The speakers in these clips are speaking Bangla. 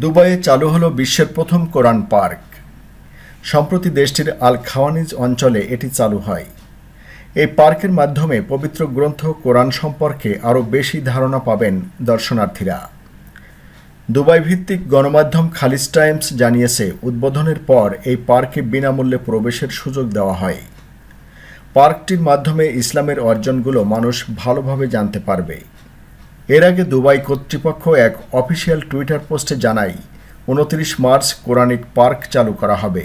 দুবাইয়ে চালু হলো বিশ্বের প্রথম কোরআন পার্ক। সম্প্রতি দেশটির আল খাওয়ানিজ অঞ্চলে এটি চালু হয়। এই পার্কের মাধ্যমে পবিত্র গ্রন্থ কোরআন সম্পর্কে আরও বেশি ধারণা পাবেন দর্শনার্থীরা। দুবাই ভিত্তিক গণমাধ্যম খালিজ টাইমস জানিয়েছে, উদ্বোধনের পর এই পার্কে বিনামূল্যে প্রবেশের সুযোগ দেওয়া হয়। পার্কটির মাধ্যমে ইসলামের অর্জনগুলো মানুষ ভালোভাবে জানতে পারবে। এর আগে দুবাই কর্তৃপক্ষ এক অফিসিয়াল টুইটার পোস্টে জানায়, উনত্রিশ মার্চ কোরআনিক পার্ক চালু করা হবে।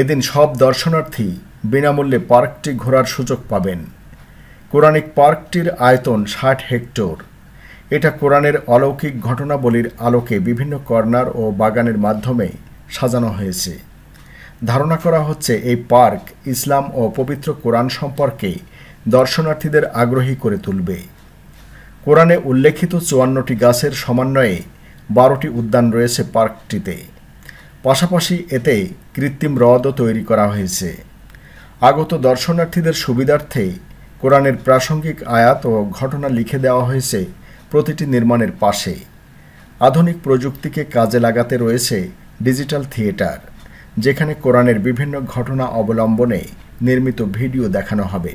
এদিন সব দর্শনার্থী বিনামূল্যে পার্কটি ঘোরার সুযোগ পাবেন। কোরআনিক পার্কটির আয়তন ষাট হেক্টর। এটা কোরআনের অলৌকিক ঘটনাবলীর আলোকে বিভিন্ন কর্নার ও বাগানের মাধ্যমে সাজানো হয়েছে। ধারণা করা হচ্ছে এই পার্ক ইসলাম ও পবিত্র কোরআন সম্পর্কে দর্শনার্থীদের আগ্রহী করে তুলবে। কোরআনে উল্লেখিত চুয়ান্নটি গাছের সমন্বয়ে বারোটি উদ্যান রয়েছে পার্কটিতে। পাশাপাশি এতে কৃত্রিম হ্রদও তৈরি করা হয়েছে। আগত দর্শনার্থীদের সুবিধার্থে কোরআনের প্রাসঙ্গিক আয়াত ও ঘটনা লিখে দেওয়া হয়েছে প্রতিটি নির্মাণের পাশে। আধুনিক প্রযুক্তিকে কাজে লাগাতে রয়েছে ডিজিটাল থিয়েটার, যেখানে কোরআনের বিভিন্ন ঘটনা অবলম্বনে নির্মিত ভিডিও দেখানো হবে।